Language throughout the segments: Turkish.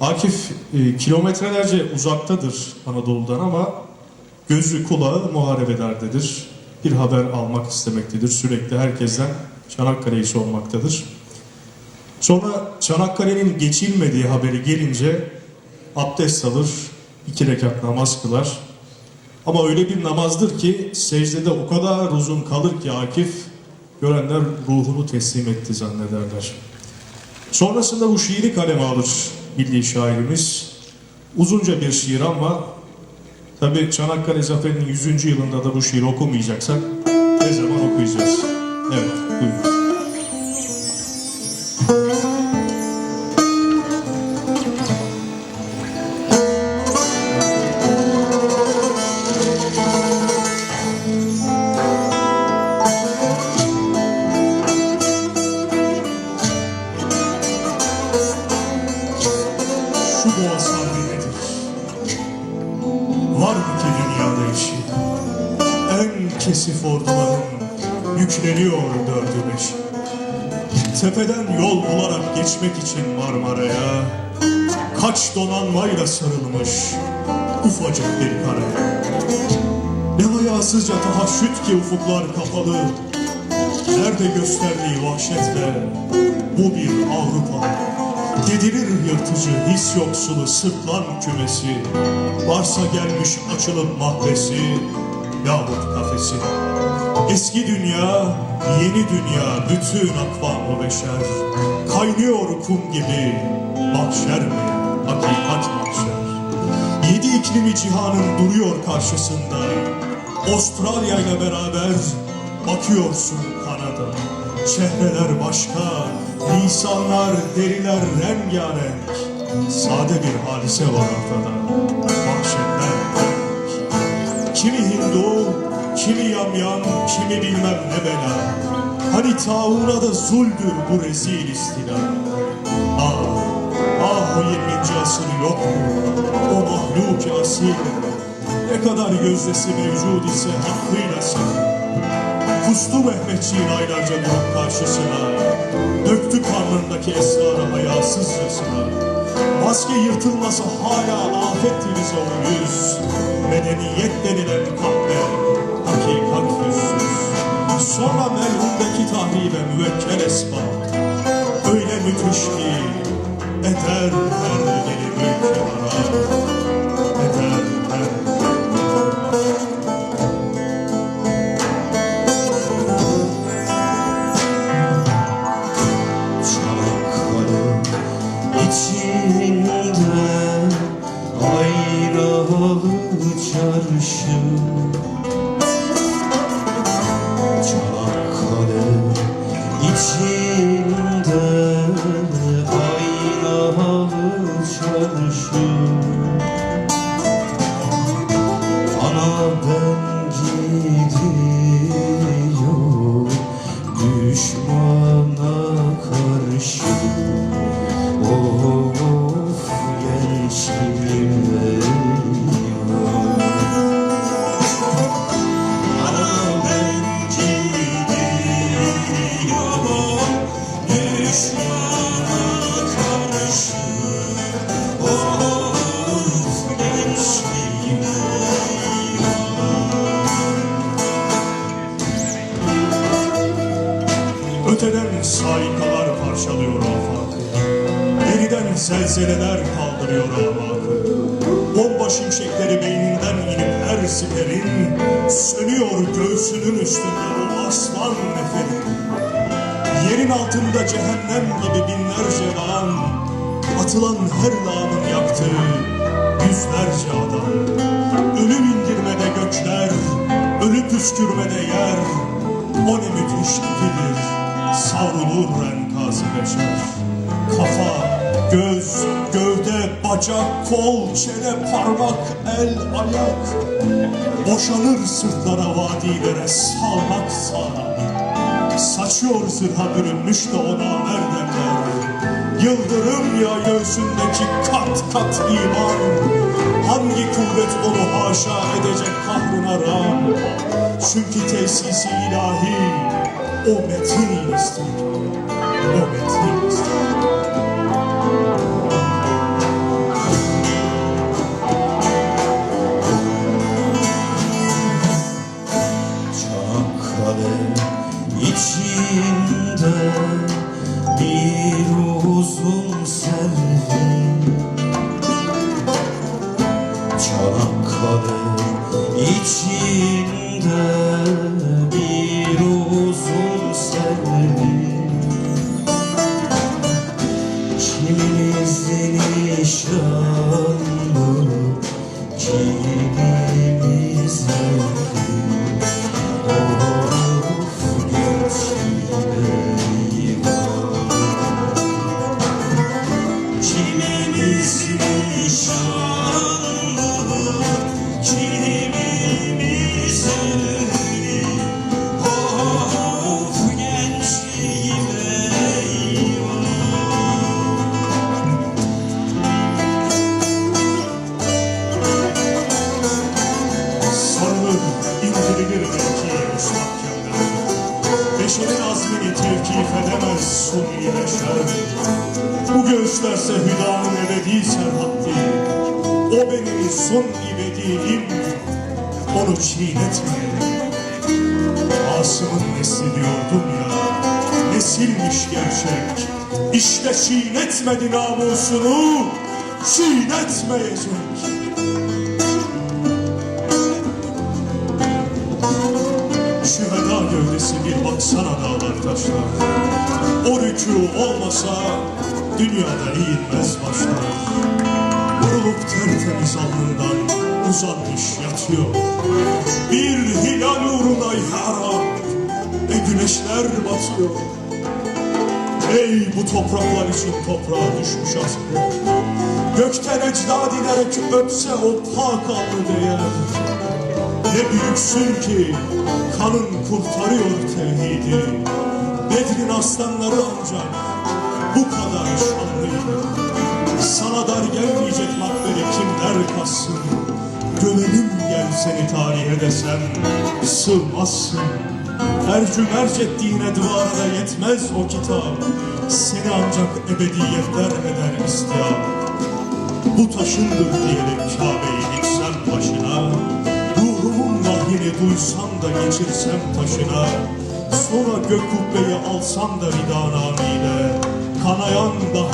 Akif e, kilometrelerce uzaktadır Anadolu'dan ama gözü kulağı muharebelerdedir. Bir haber almak istemektedir. Sürekli herkesten Çanakkale'yi sormaktadır. Sonra Çanakkale'nin geçilmediği haberi gelince abdest alır, iki rekat namaz kılar. Ama öyle bir namazdır ki secdede o kadar uzun kalır ki Akif görenler ruhunu teslim etti zannederler. Sonrasında bu şiiri kaleme alır milli şairimiz. Uzunca bir şiir ama tabi Çanakkale Zaferi'nin 100. yılında da bu şiiri okumayacaksak ne zaman okuyacağız? Evet, buyurun. Kesif orduların yükleniyor dördü beşi. Tepeden yol bularak geçmek için Marmara'ya Kaç donanmayla sarılmış ufacık bir karaya Ne hayasızca tahaşüt ki ufuklar kapalı Nerede gösterdiği vahşetle bu bir Avrupalı Yedirir yırtıcı his yoksulu sırtlan kümesi Varsa gelmiş açılıp mahvesi yahut kafesi Eski dünya, yeni dünya, bütün akvamı beşer. Kaynıyor kum gibi, mahşer mi, hakikat mahşer. Yedi iklimi cihanın duruyor karşısında. Avustralya ile beraber bakıyorsun Kanada. Çehreler başka, lisanlar, deriler rengarenk. Sade bir hadise var ortada. Kimi Hindu, kimi yamyam, kimi bilmem ne bela. Hani tauna da zuldür bu rezil istila. Ah, ah o 20. asır yok mu? O mahluk asil. Ne kadar gözdesi mevcud ise hakkıyla sen. Kustu Mehmetçiğin aylarca durup karşısına. Döktü karnındaki esrarı hayasızcasına. Maske yırtılması hala afetti bize o yüz. Medeniyet esbab. Öyle müthiş ki, Öteden saikalar parçalıyor afakı Zelzeleler kaldırıyor afakı Bomba şimşekleri beyninden inip her siperin Sönüyor göğsünün üstünde o aslan neferi. Yerin altında cehennem gibi binlerce dağın Atılan her dağın yaktığı yüzlerce adam. Ölüm indirmede gökler, ölü püskürmede yer O ne müthiş tipidir, savrulur enkazı beşer. Kafa, bacak, kol, çene, parmak, el, ayak. Boşanır sırtlara vadilere salmak sağanak Saçıyor zırha bürünmüş de ona nerederler Yıldırım ya göğsündeki kat kat iman. Hangi kuvvet onu haşa edecek kahrına ram Çünkü tesisi ilahi o metin istiyor O metin alev içinde bir uzun selvi Çanakkale içinde bir uzun selvi Kiminizin nişanlı kimimiz evli Beşerin azmini tevkif edemez suni neşer. Bu göğüslerse hüdanın ebedi serhatti. O benim son ibediyim, onu çiğnetmeyelim. Asım'ın nesli diyordum ya, nesilmiş gerçek. İşte çiğnetmedi namusunu, çiğnetmeyecek. Şüheda gövdesi bir baksana dağlar taşlar O rükû olmasa dünyada eğilmez başlar. Vurulup tertemiz alnından uzanmış yatıyor. Bir hilal uğruna yaram ve güneşler batıyor. Ey bu topraklar için toprağa düşmüş asker Gökten ecdad inerek öpse o pak alnı değer. Ne büyüksün ki kanın kurtarıyor tevhidi. Bedrin aslanları ancak bu kadar şanlıydı. Sana dar gelmeyecek makberi kimler kassın? Gömelim gel seni tarihe desem sığmazsın. Ercümerc ettiğine duvarda yetmez o kitap. Seni ancak ebediyetler eder istihap. Bu taşındır diyerek Kabe'yi diksem başına Ruhumun vahyini duysam da geçirsem taşına Sonra gök kubbeyi alsam da ridanamiyle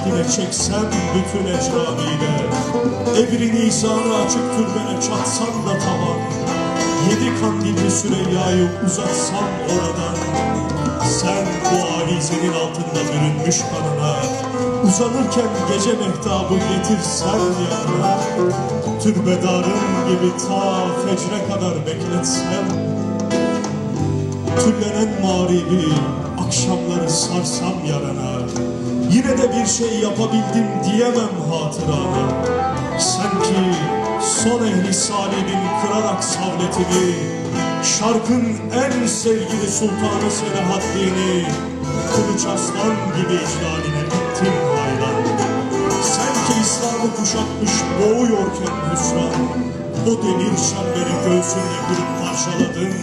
Dahdine çeksem bütün ecramiyle Evri nisanı açık türbene çatsam da tavan. Yedi kandilli Süreyya'yı uzatsam oradan. Sen bu avizenin altında bürünmüş kanına Uzanırken gece mehtabı getirsen yanına. Türbedarın gibi ta fecre kadar bekletsem. Tüllenen mağribi akşamları sarsam yarana Yine de bir şey yapabildim diyemem hatırana Sanki son ehli salibin kırarak savletini Şarkın en sevgili sultanı Selahaddin'i Kılıç aslan gibi icraline bittim hayran. Sen ki İslam'ı kuşatmış boğuyorken hüsran O demir çemberi göğsünde kırıp parçaladın.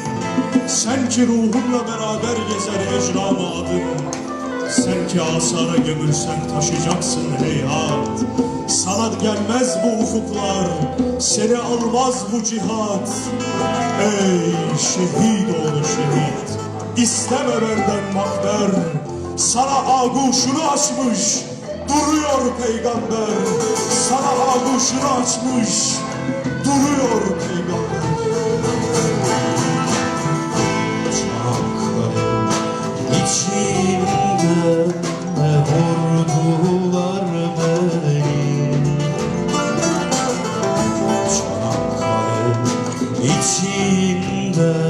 Sen ki ruhunla beraber gezer ecramı adın sen ki asara gömülsen taşıyacaksın heyhat. Sana gelmez bu ufuklar Seni almaz bu cihat. Ey şehit oğlu şehit İsteme benden makber. Sana aguşunu açmış Duruyor peygamber. Sana aguşunu açmış Duruyor peygamber. Çanakkale içinde vida.